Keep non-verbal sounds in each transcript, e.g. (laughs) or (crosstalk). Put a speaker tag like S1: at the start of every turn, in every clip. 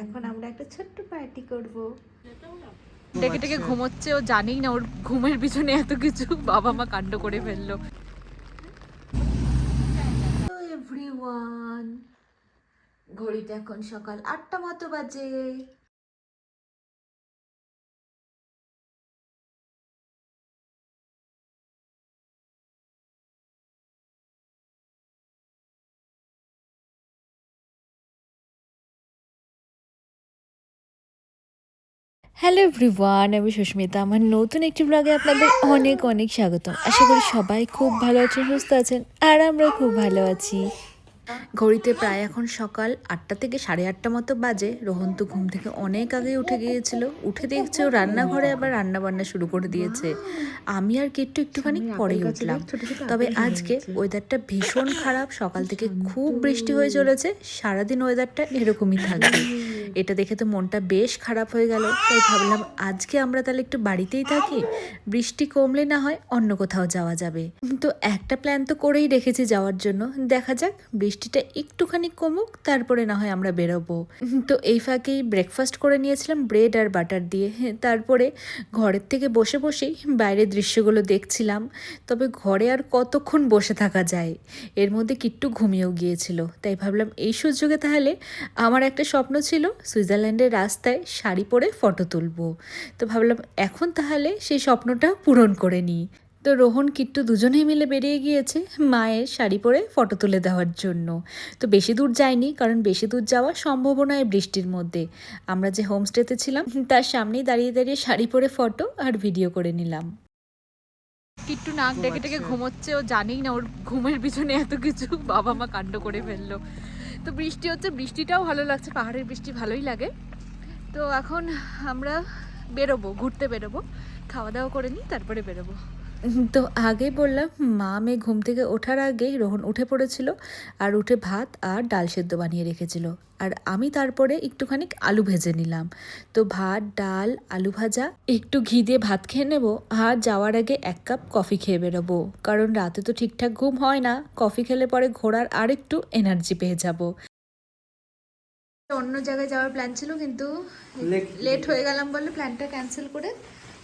S1: এখন আমরা একটা ছোট্ট পার্টি করব।
S2: ডেকে ডেকে ঘুমোচ্ছে ও জানেই না ওর ঘুমের পিছনে এত কিছু। বাবা মা কাণ্ড করে ফেলল।
S1: এভরিওয়ান ঘড়িটা এখন সকাল আটটা মতো বাজে। হ্যালো এভরিওয়ান আমি সুস্মিতা। আমার নতুন একটি ব্লগে আপনাদের অনেক অনেক স্বাগতম। আশা করি সবাই খুব ভালো আছেন, সুস্থ আছেন, আর আমরা খুব ভালো আছি। ঘড়িতে প্রায় এখন সকাল আটটা থেকে সাড়ে আটটা মতো বাজে। রোহন তো ঘুম থেকে অনেক আগে উঠে গিয়েছিল। উঠে দেখছে ও রান্নাঘরে আবার রান্না বান্না শুরু করে দিয়েছে। আমি আর কিট্টু একটুখানি পরেই উঠলাম। তবে আজকে ওয়েদারটা ভীষণ খারাপ। সকাল থেকে খুব বৃষ্টি হয়ে চলেছে। সারাদিন ওয়েদারটা এরকমই থাকবে। এটা দেখে তো মনটা বেশ খারাপ হয়ে গেল। তাই ভাবলাম আজকে আমরা তাহলে একটু বাড়িতেই থাকি। বৃষ্টি কমলে না হয় অন্য কোথাও যাওয়া যাবে। তো একটা প্ল্যান তো করেই রেখেছি যাওয়ার জন্য। দেখা যাক বৃষ্টিটা একটুখানি কমুক তারপরে না হয় আমরা বেরোবো। তো এই ফাঁকেই ব্রেকফাস্ট করে নিয়েছিলাম ব্রেড আর বাটার দিয়ে। হ্যাঁ, তারপরে ঘরের থেকে বসে বসেই বাইরের দৃশ্যগুলো দেখছিলাম। তবে ঘরে আর কতক্ষণ বসে থাকা যায়? এর মধ্যে কিট্টু ঘুমিয়েও গিয়েছিল। তাই ভাবলাম এই সুযোগে তাহলে আমার একটা স্বপ্ন ছিল সুইজারল্যান্ডের রাস্তায় শাড়ি পরে ফটো তুলবো। তো ভাবলাম এখন তাহলে সেই স্বপ্নটা পূরণ করে নিই। তো রোহন, কিট্টু দুজনেই মিলে বেরিয়ে গিয়েছে মায়ের শাড়ি পরে ফটো তুলে দেওয়ার জন্য। তো বেশি দূর যায়নি, কারণ বেশি দূর যাওয়া সম্ভব নয় বৃষ্টির মধ্যে। আমরা যে হোমস্টেতে ছিলাম, তার সামনেই দাঁড়িয়ে দাঁড়িয়ে শাড়ি পরে ফটো আর ভিডিও করে নিলাম।
S2: কিট্টু নাক ডেকে ডেকে ঘুমোচ্ছে, ও জানেই না ওর ঘুমের পিছনে এত কিছু (laughs) বাবা মা কাণ্ড করে ফেলল। তো বৃষ্টি হচ্ছে, বৃষ্টিটাও ভালো লাগছে, পাহাড়ের বৃষ্টি ভালোই লাগে। তো এখন আমরা বেরোবো, ঘুরতে বেরোবো, খাওয়া দাওয়া করে নিই তারপরে বেরোবো।
S1: তো আগে বললাম মা মেয়ে ঘুম থেকে ওঠার আগেই রোহন উঠে পড়েছিল আর উঠে ভাত আর ডাল সেদ্ধ বানিয়ে রেখেছিল। আর আমি তারপরে একটুখানি আলু ভেজে নিলাম। তো ভাত ডাল আলু ভাজা একটু ঘি দিয়ে ভাত খেয়ে নেব আর যাওয়ার আগে এক কাপ কফি খেয়ে বেরোবো। কারণ রাতে তো ঠিকঠাক ঘুম হয় না কফি খেলে পরে ঘোরার আর একটু এনার্জি পেয়ে যাব। অন্য জায়গায় যাওয়ার প্ল্যান ছিল কিন্তু লেট হয়ে গেলাম বলে প্ল্যানটা ক্যান্সেল করে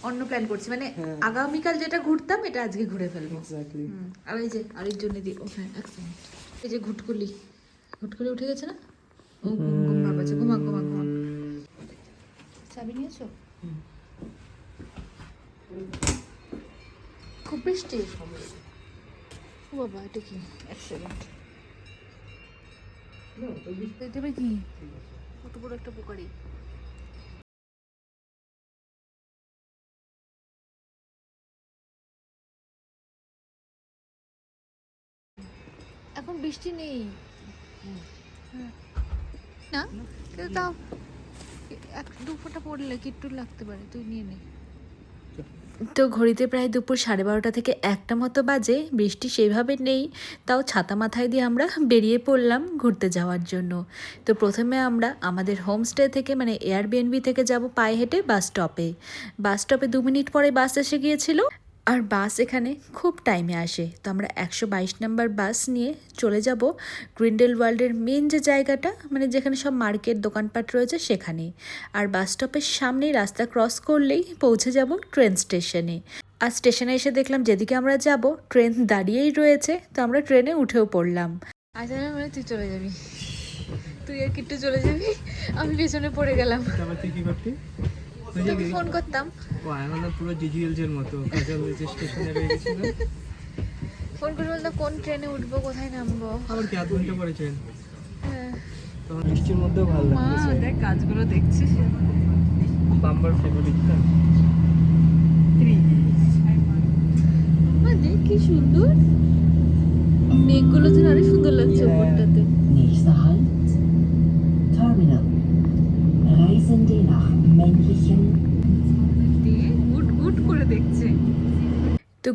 S1: অন্য প্ল্যান করছি। মানে আগামীকাল যেটা ঘুরতাম এটা আজকে ঘুরে ফেলব। আর এই যে আরেকজন দি ও হ্যাঁ এক এই যে ঘুটকুলি। ঘুটকুলি উঠে গেছে না? ও ঘুম ঘুম আছে। ঘুমা ঘুমা ঘুমা। চাবি নিয়েছো? খুব বৃষ্টি ও বাবা এটা কি? সেকেন্ড দেবে কি? কত বড় একটা পোকারি। এখন বৃষ্টি নেই। না? কিন্তু তাও এক দু ফোঁটা পড়লে কিট্টু লাগতে পারে তুই নিয়ে নে। তো ঘড়িতে প্রায় দুপুর সাড়ে বারোটা থেকে একটা মতো বাজে বৃষ্টি সেইভাবে নেই তাও ছাতা মাথায় দিয়ে আমরা বেরিয়ে পড়লাম ঘুরতে যাওয়ার জন্য। তো প্রথমে আমরা আমাদের হোমস্টে থেকে মানে এয়ারবিএনবি থেকে যাব পায়ে হেঁটে বাস স্টপে। বাস স্টপে দু মিনিট পরে বাস এসে গিয়েছিল। আর বাস এখানে খুব টাইমে আসে। তো আমরা একশো বাইশ নাম্বার বাস নিয়ে চলে যাব গ্রিন্ডেল ওয়ার্ল্ডের মেন যে জায়গাটা মানে যেখানে সব মার্কেট দোকানপাট রয়েছে সেখানে। আর বাস স্টপের সামনেই রাস্তা ক্রস করলেই পৌঁছে যাব ট্রেন স্টেশনে আর স্টেশনে এসে দেখলাম যেদিকে আমরা যাব ট্রেন দাঁড়িয়েই রয়েছে তো আমরা ট্রেনে উঠেও পড়লাম। আজ আমি মানে তুই চলে যাবি। তুই আর কিট্টু চলে যাবি আমি পেছনে পড়ে গেলাম। তোকে ফোন করতাম।
S3: ও আমি পুরো ডিজিএলস এর মতো কাজল স্টেশনে রয়ে গেছিল
S1: ফোন করে বলতাম কোন ট্রেনে উঠবো কোথায় নামবো?
S3: আবার কি আধ ঘণ্টা পরে ট্রেন?
S1: হ্যাঁ।
S3: তখন বৃষ্টির মধ্যেও ভালো
S2: মা দেখ কাজগুলো দেখছিস?
S3: বাম্বার ফেভারিট না
S1: দেখ কি সুন্দর। মেঘগুলো যেন আরও সুন্দর লাগছে। উপরটাতে।
S4: Nächster Halt, Terminal. Reisende nach männlichen?
S2: করে দেখছে।
S1: তো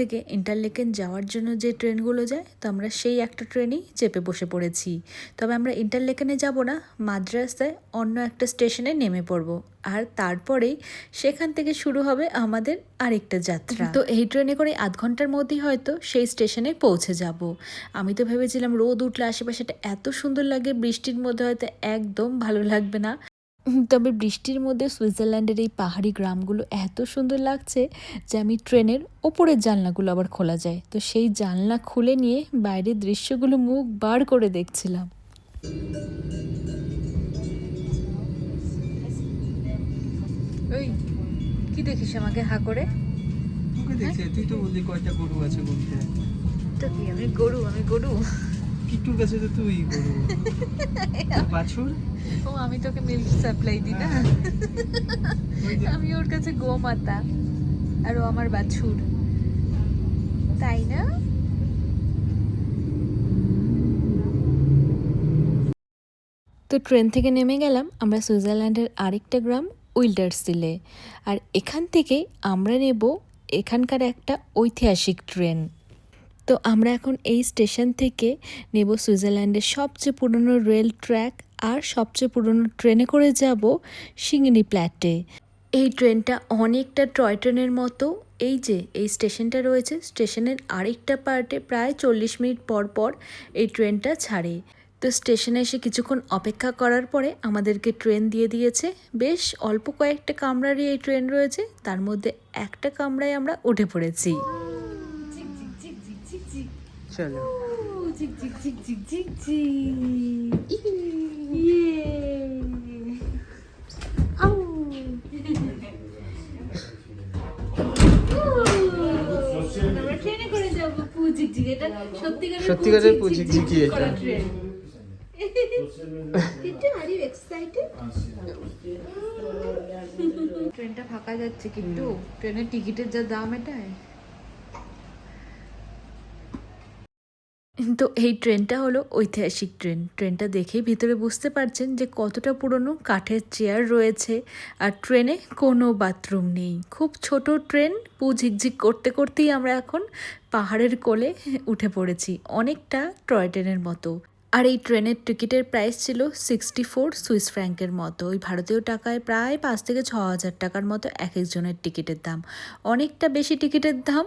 S1: থেকে ইন্টারলেকেন যাওয়ার জন্য যে ট্রেনগুলো যায় তো আমরা সেই একটা ট্রেনেই চেপে বসে পড়েছি। তবে আমরা ইন্টারলেকেনে যাব না মাদ্রাসায় অন্য একটা স্টেশনে নেমে পড়ব। আর তারপরেই সেখান থেকে শুরু হবে আমাদের আরেকটা যাত্রা। তো এই ট্রেনে করে আধ ঘণ্টার মধ্যেই হয়তো সেই স্টেশনে পৌঁছে যাব। আমি তো ভেবেছিলাম রোদ উঠলে আশেপাশেটা এত সুন্দর লাগে বৃষ্টির মধ্যে হয়তো একদম ভালো লাগবে না। তবে বৃষ্টির মধ্যে সুইজারল্যান্ডের এই পাহাড়ি গ্রামগুলো এত সুন্দর লাগছে যে আমি ট্রেনের ওপরের জানলাগুলো আবার খোলা যায়। তো সেই জানলা খুলে নিয়ে বাইরের দৃশ্যগুলো মুখ বার করে দেখছিলাম।
S2: ওই কি দেখিস আমাকে হা করে?
S3: তোকে দেখছি তুই তো বললি কয়টা গরু আছে বলতে।
S2: তো কি আমি গরু আমি গরু?
S3: কিট্টুর কাছে তো তুই গরু (laughs) বাছুর?
S2: ও আমি তোকে মিল্ক সাপ্লাই দিই না? আমি ওর কাছে গোমাতা আর ও আমার বাছুর। তাই না?
S1: তো ট্রেন থেকে নেমে গেলাম আমরা সুইজারল্যান্ডের আরেকটা গ্রাম উইল্ডার্সিলে। আর এখান থেকে আমরা নেব এখানকার একটা ঐতিহাসিক ট্রেন। তো আমরা এখন এই স্টেশন থেকে নেব সুইজারল্যান্ডের সবচেয়ে পুরনো রেল ট্র্যাক আর সবচেয়ে পুরনো ট্রেনে করে যাব সিঙ্গিনি প্ল্যাটে। এই ট্রেনটা অনেকটা টয় ট্রেনের মতো। এই যে, এই স্টেশনটা রয়েছে, স্টেশনের আরেকটা পার্টে প্রায় চল্লিশ মিনিট পর পর এই ট্রেনটা ছাড়ে। তো স্টেশনে এসে কিছুক্ষণ অপেক্ষা করার পরে আমাদেরকে ট্রেন দিয়ে দিয়েছে। বেশ অল্প কয়েকটা কামরারই এই ট্রেন রয়েছে, তার মধ্যে একটা কামরায় আমরা উঠে পড়েছি।
S3: চলো।
S2: আমরা ট্রেনে করে যাব পুজিক এটা সত্যিকারের
S3: সত্যিকারের পুচিকঝিকি এটা।
S2: ট্রেনটা ফাঁকা যাচ্ছে কিন্তু। ট্রেনের টিকিটের যা দাম এটায়
S1: তো এই ট্রেনটা হলো ঐতিহাসিক ট্রেন। ট্রেনটা দেখেই ভিতরে বুঝতে পারছেন যে কতটা পুরনো কাঠের চেয়ার রয়েছে আর ট্রেনে কোনো বাথরুম নেই। খুব ছোট ট্রেন, পু ঝিকঝিক করতে করতেই আমরা এখন পাহাড়ের কোলে উঠে পড়েছি, অনেকটা টয় ট্রেনের মতো। আর এই ট্রেনের টিকিটের প্রাইস ছিল সিক্সটি ফোর সুইস ফ্র্যাঙ্কের মতো। ওই ভারতীয় টাকায় প্রায় পাঁচ থেকে ছ হাজার টাকার মতো এক একজনের টিকিটের দাম। অনেকটা বেশি টিকিটের দাম।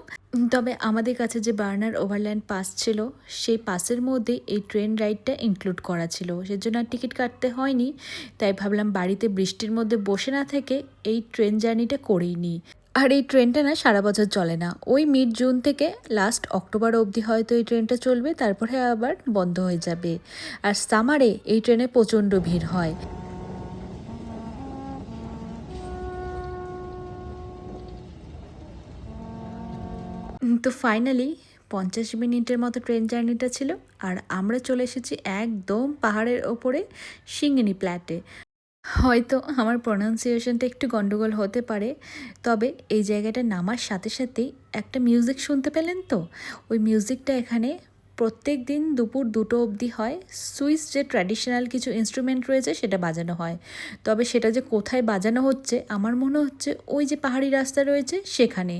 S1: তবে আমাদের কাছে যে বার্নার ওভারল্যান্ড পাস ছিল, সেই পাসের মধ্যে এই ট্রেন রাইডটা ইনক্লুড করা ছিল। সেজন্য আর টিকিট কাটতে হয়নি। তাই ভাবলাম বাড়িতে বৃষ্টির মধ্যে বসে না থেকে এই ট্রেন জার্নিটা করেই নিই। আর এই ট্রেনটা না সারা বছর চলে না। ওই মিড জুন থেকে লাস্ট অক্টোবর অবধি হয়তো এই ট্রেনটা চলবে, তারপরে আবার বন্ধ হয়ে যাবে। আর সামারে এই ট্রেনে প্রচণ্ড ভিড় হয়। তো ফাইনালি পঞ্চাশ মিনিটের মতো ট্রেন জার্নিটা ছিল, আর আমরা চলে এসেছি একদম পাহাড়ের ওপরে সিঙ্গিনি প্ল্যাটে হয়তো আমার প্রনাউন্সিয়েশনটা একটু গন্ডগোল হতে পারে, তবে এই জায়গাটা নামার সাথে সাথেই একটা মিউজিক শুনতে পেলেন তো? ওই মিউজিকটা এখানে প্রত্যেক দিন দুপুর দুটো অবধি হয়। সুইস যে ট্র্যাডিশনাল কিছু ইনস্ট্রুমেন্ট রয়েছে সেটা বাজানো হয়। তবে সেটা যে কোথায় বাজানো হচ্ছে, আমার মনে হচ্ছে ওই যে পাহাড়ি রাস্তা রয়েছে সেখানে।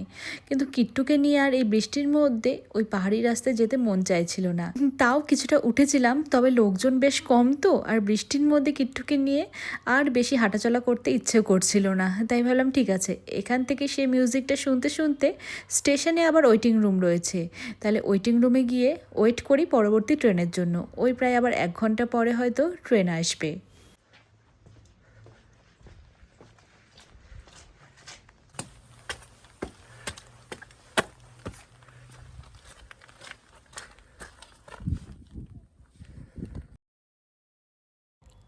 S1: কিন্তু কিট্টুকে নিয়ে আর এই বৃষ্টির মধ্যে ওই পাহাড়ি রাস্তায় যেতে মন চাইছিল না। তাও কিছুটা উঠেছিলাম, তবে লোকজন বেশ কম তো, আর বৃষ্টির মধ্যে কিট্টুকে নিয়ে আর বেশি হাঁটাচলা করতে ইচ্ছে করছিল না। তাই ভাবলাম, ঠিক আছে, এখান থেকে সেই মিউজিকটা শুনতে শুনতে স্টেশনে আবার ওয়েটিং রুম রয়েছে। তাহলে ওয়েটিং রুমে গিয়ে ওয়েট করি পরবর্তী ট্রেনের জন্য। ওই প্রায় আবার এক ঘণ্টা পরে হয়তো ট্রেন আসবে।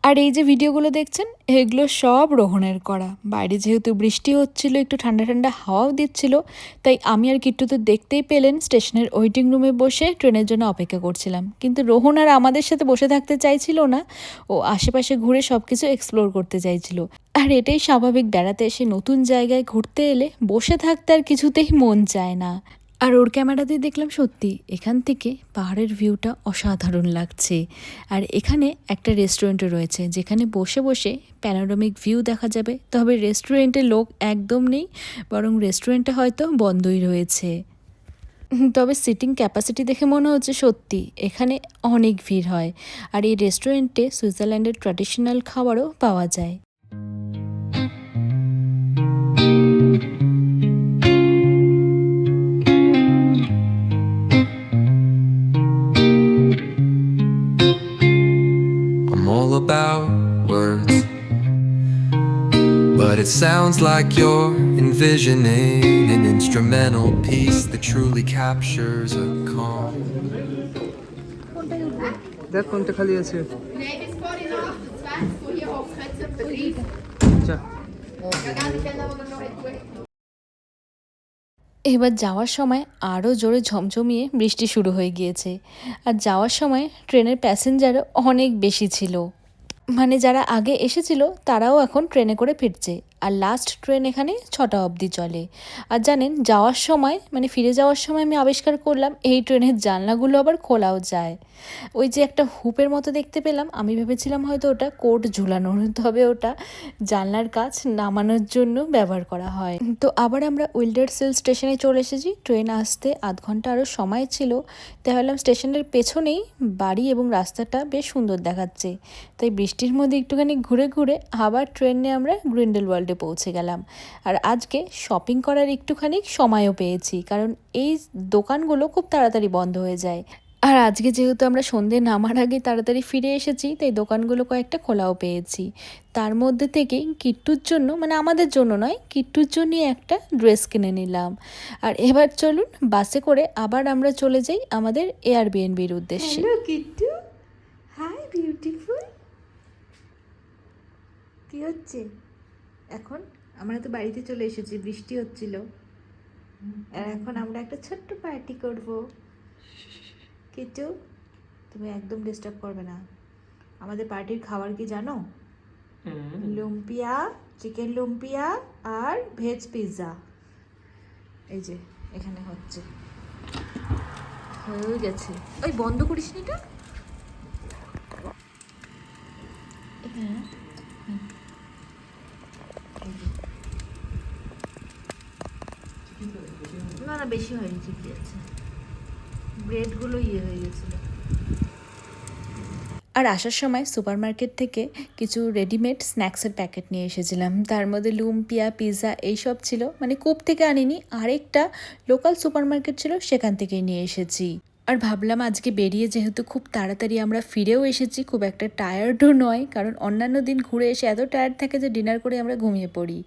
S1: আর এই যে ভিডিওগুলো দেখছেন, এগুলো সব রোহনের করা। বাইরে যেহেতু বৃষ্টি হচ্ছিল, একটু ঠান্ডা ঠান্ডা হাওয়াও দিচ্ছিল, তাই আমি আর কিট্টু তো দেখতেই পেলেন স্টেশনের ওয়েটিং রুমে বসে ট্রেনের জন্য অপেক্ষা করছিলাম। কিন্তু রোহন আর আমাদের সাথে বসে থাকতে চাইছিল না, ও আশেপাশে ঘুরে সব কিছু এক্সপ্লোর করতে চাইছিল। আর এটাই স্বাভাবিক, বেড়াতে এসে নতুন জায়গায় ঘুরতে এলে বসে থাকতে আর কিছুতেই মন চায় না। আর ওর ক্যামেরাতে দেখলাম সত্যি, এখান থেকে পাহাড়ের ভিউটা অসাধারণ লাগছে। আর এখানে একটা রেস্টুরেন্টও রয়েছে, যেখানে বসে বসে প্যানোরামিক ভিউ দেখা যাবে। তবে রেস্টুরেন্টে লোক একদম নেই, বরং রেস্টুরেন্টটা হয়তো বন্ধই রয়েছে। তবে সিটিং ক্যাপাসিটি দেখে মনে হচ্ছে সত্যি, এখানে অনেক ভিড় হয়। আর এই রেস্টুরেন্টে সুইজারল্যান্ডের ট্র্যাডিশনাল খাবারও পাওয়া যায়।
S5: About words. But it sounds like you're envisioning an instrumental piece that truly captures a calm.
S6: Nein, bis vorhin der 20, wo hier hockt, jetzt etwa 30.
S3: যা
S6: Ja, gerne, ich kenne aber noch nicht gut.
S1: এবার যাওয়ার সময় আরও জোরে ঝমঝমিয়ে বৃষ্টি শুরু হয়ে গিয়েছে আর যাওয়ার সময় ট্রেনের প্যাসেঞ্জারও অনেক বেশি ছিল মানে যারা আগে এসেছিল, তারাও এখন ট্রেনে করে ফিরছে। আর লাস্ট ট্রেন এখানে ছটা অবধি চলে। আর জানেন, যাওয়ার সময় মানে ফিরে যাওয়ার সময় আমি আবিষ্কার করলাম, এই ট্রেনের জানলাগুলো আবার খোলাও যায়। ওই যে একটা হুপের মতো দেখতে পেলাম, আমি ভেবেছিলাম হয়তো ওটা কোট ঝুলানোর তবে ওটা জানলার কাজ নামানোর জন্য ব্যবহার করা হয়। তো আবার আমরা উইল্ডারসেল স্টেশনে চলে এসেছি। ট্রেন আসতে আধ ঘণ্টা আরও সময় ছিল। তাই ভাবলাম স্টেশনের পেছনেই বাড়ি এবং রাস্তাটা বেশ সুন্দর দেখাচ্ছে। তাই বৃষ্টির মধ্যে একটুখানি ঘুরে ঘুরে আবার ট্রেনে আমরা গ্রিন্ডেল ওয়ার্ল্ডে পৌঁছে গেলাম। আর আজকে শপিং করার একটুখানি সময়ও পেয়েছি, কারণ এই দোকানগুলো খুব তাড়াতাড়ি বন্ধ হয়ে যায়। আর আজকে যেহেতু আমরা সন্ধে নামার আগে তাড়াতাড়ি ফিরে এসেছি, তাই দোকানগুলো কয়েকটা খোলাও পেয়েছি। তার মধ্যে থেকেই কিট্টুর জন্য মানে আমাদের জন্য নয়, কিট্টুর জন্যই একটা ড্রেস কিনে নিলাম। আর এবার চলুন বাসে করে আবার আমরা চলে যাই আমাদের এয়ারবিএনবির উদ্দেশ্যে।
S2: Kittu, hi beautiful. কি হচ্ছে? এখন আমরা তো বাড়িতে চলে এসেছি বৃষ্টি হচ্ছিল। আর এখন আমরা একটা ছোট্ট পার্টি করব। কিট্টু তুমি একদম ডিস্টার্ব করবে না। আমাদের পার্টির খাবার কি জানো? লুম্পিয়া চিকেন লুম্পিয়া আর ভেজ পিৎজা এই যে এখানে হচ্ছে। হয়ে গেছে। ওই বন্ধ করিস নি এটা? হ্যাঁ না না বেশি হয়নি ঠিকই আছে। ব্রেডগুলো ইয়ে হয়ে গেছিল।
S1: আর আসার সময় সুপার মার্কেট থেকে কিছু রেডিমেড স্ন্যাক্সের প্যাকেট নিয়ে এসেছিলাম। তার মধ্যে লুম্পিয়া পিৎজা এইসব ছিল। মানে কূপ থেকে আনিনি, আরেকটা লোকাল সুপার মার্কেট ছিল, সেখান থেকেই নিয়ে এসেছি। আর ভাবলাম আজকে বেরিয়ে যেহেতু খুব তাড়াতাড়ি আমরা ফিরেও এসেছি, খুব একটা টায়ার্ডও নয়, কারণ অন্যান্য দিন ঘুরে এসে এত টায়ার্ড থাকে যে ডিনার করে আমরা ঘুমিয়ে পড়ি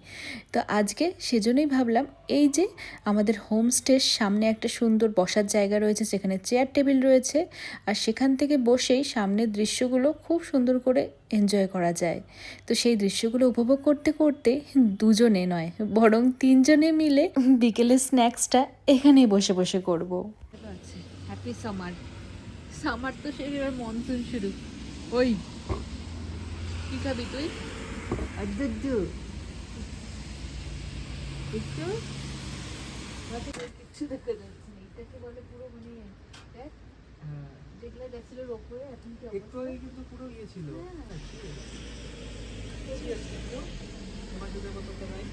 S1: তো আজকে সেজন্যই ভাবলাম এই যে আমাদের হোমস্টের সামনে একটা সুন্দর বসার জায়গা রয়েছে, সেখানে চেয়ার টেবিল রয়েছে, আর সেখান থেকে বসেই সামনের দৃশ্যগুলো খুব সুন্দর করে এনজয় করা যায় তো সেই দৃশ্যগুলো উপভোগ করতে করতে দুজনে নয়, বরং তিনজনে মিলে বিকেলের স্ন্যাক্সটা এখানেই বসে বসে করব।
S2: হ্যাপি সামার সামার তো সে এবার মনসুন শুরু। ওই কি খাবি তুই? একটু? কিচ্ছু দেখা যাচ্ছে না এটাকে বলে পুরো মানে দেখ। দেখলে যাচ্ছিল ওপরে এখন কি
S3: একটু আগে কিন্তু পুরো ইয়ে ছিল।
S2: হ্যাঁ।
S3: তোমার যদি কতটা নাই